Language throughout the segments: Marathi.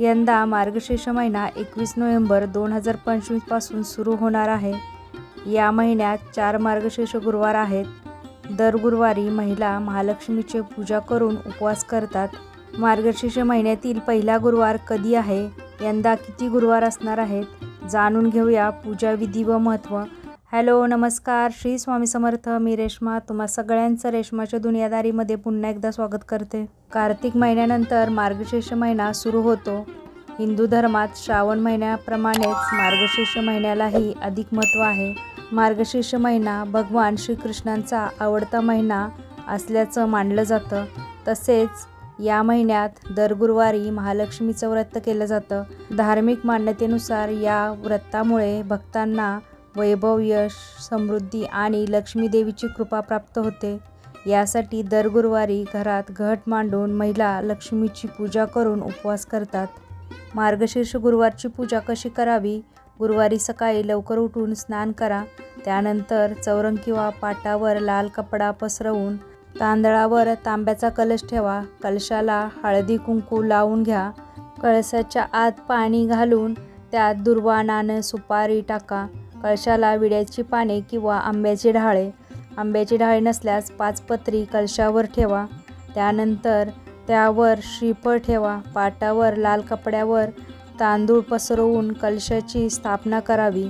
यंदा मार्गशीर्ष महिना एकवीस नोव्हेंबर दोन हजार पंचवीसपासून सुरू होणार आहे. या महिन्यात चार मार्गशीर्ष गुरुवार आहेत. दर गुरुवारी महिला महालक्ष्मीची पूजा करून उपवास करतात. मार्गशीर्ष महिन्यातील पहिला गुरुवार कधी आहे? यंदा किती गुरुवार असणार आहेत? जाणून घेऊया पूजा विधी व महत्त्व. हॅलो नमस्कार. श्री स्वामी समर्थ मी रेश्मा. तुम्हा सगळ्यांचं रेश्माच्या दुनियादारीमध्ये पुन्हा एकदा स्वागत करते. कार्तिक महिन्यानंतर मार्गशीर्ष महिना सुरू होतो. हिंदू धर्मात श्रावण महिन्याप्रमाणेच मार्गशीर्ष महिन्यालाही अधिक महत्त्व आहे. मार्गशीर्ष महिना भगवान श्रीकृष्णांचा आवडता महिना असल्याचं मानलं जातं. तसेच या महिन्यात दर गुरुवारी महालक्ष्मीचं व्रत केलं जातं. धार्मिक मान्यतेनुसार या व्रतामुळे भक्तांना वैभव यश समृद्धी आणि लक्ष्मीदेवीची कृपा प्राप्त होते. यासाठी दर गुरुवारी घरात घट मांडून महिला लक्ष्मीची पूजा करून उपवास करतात. मार्गशीर्ष गुरुवारची पूजा कशी करावी? गुरुवारी सकाळी लवकर उठून स्नान करा. त्यानंतर चौरंग किंवा पाटावर लाल कपडा पसरवून तांदळावर तांब्याचा कलश ठेवा. कलशाला हळदी कुंकू लावून घ्या. कळसाच्या आत पाणी घालून त्यात दुर्वा नाणं सुपारी टाका. कळशाला विड्याची पाने किंवा आंब्याची ढाळे. आंब्याची ढाळे नसल्यास पाच पत्री कलशावर ठेवा. त्यानंतर त्यावर श्रीफळ ठेवा. पाटावर लाल कपड्यावर तांदूळ पसरवून कलशाची स्थापना करावी.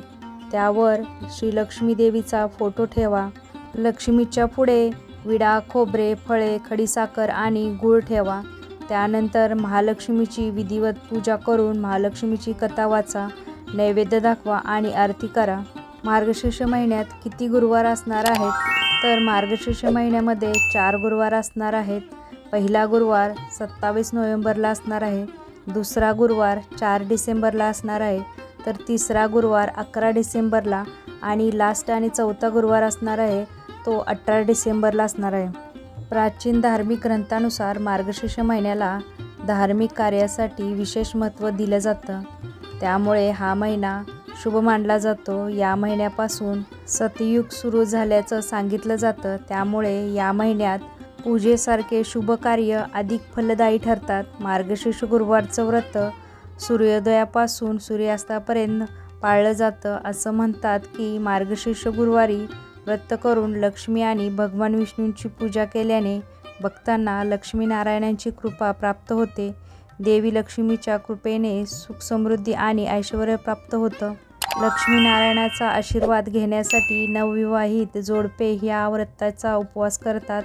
त्यावर श्री लक्ष्मी देवीचा फोटो ठेवा. लक्ष्मीच्या पुढे विडा खोबरे फळे खडीसाखर आणि गूळ ठेवा. त्यानंतर महालक्ष्मीची विधिवत पूजा करून महालक्ष्मीची कथा वाचा. नैवेद्य दाखवा आणि आरती करा. मार्गशीर्ष महिन्यात किती गुरुवार असणार आहेत? तर मार्गशीर्ष महिन्यामध्ये चार गुरुवार असणार आहेत. पहिला गुरुवार सत्तावीस नोव्हेंबरला असणार आहे. दुसरा गुरुवार चार डिसेंबरला असणार आहे. तर तिसरा गुरुवार अकरा डिसेंबरला आणि लास्ट आणि चौथा गुरुवार असणार आहे. तो अठरा डिसेंबरला असणार आहे. प्राचीन धार्मिक ग्रंथानुसार मार्गशीर्ष महिन्याला धार्मिक कार्यासाठी विशेष महत्त्व दिलं जातं. त्यामुळे हा महिना शुभ मानला जातो. या महिन्यापासून सतयुग सुरू झाल्याचं सांगितलं जातं. त्यामुळे या महिन्यात पूजेसारखे शुभ कार्य अधिक फलदायी ठरतात. मार्गशीर्ष गुरुवारचं व्रत सूर्योदयापासून सूर्यास्तापर्यंत पाळलं जातं असं म्हणतात की मार्गशीर्ष गुरुवारी व्रत करून लक्ष्मी आणि भगवान विष्णूंची पूजा केल्याने भक्तांना लक्ष्मीनारायणांची कृपा प्राप्त होते. देवी लक्ष्मीच्या कृपेने सुख समृद्धी आणि ऐश्वर प्राप्त होतं. लक्ष्मीनारायणाचा आशीर्वाद घेण्यासाठी नवविवाहित जोडपे ह्या व्रताचा उपवास करतात.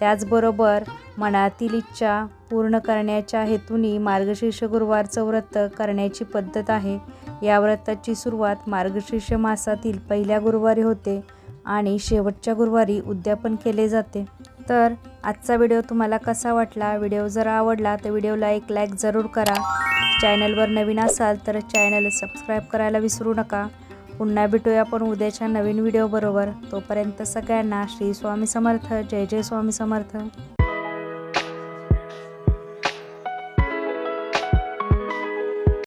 त्याचबरोबर मनातील इच्छा पूर्ण करण्याच्या हेतूने मार्गशीर्ष गुरुवारचं व्रत करण्याची पद्धत आहे. या व्रताची सुरुवात मार्गशीर्ष मासातील पहिल्या गुरुवारी होते आणि शेवटच्या गुरुवारी उद्यापन केले जाते. तर आजचा व्हिडिओ तुम्हाला कसा वाटला? व्हिडिओ जर आवडला तर व्हिडिओला एक लाईक जरूर करा. चॅनलवर नवीन असाल तर चॅनल सबस्क्राईब करायला विसरू नका. पुन्हा भेटूया आपण उद्याच्या नवीन व्हिडिओबरोबर तोपर्यंत सगळ्यांना श्री स्वामी समर्थ. जय जय स्वामी समर्थ.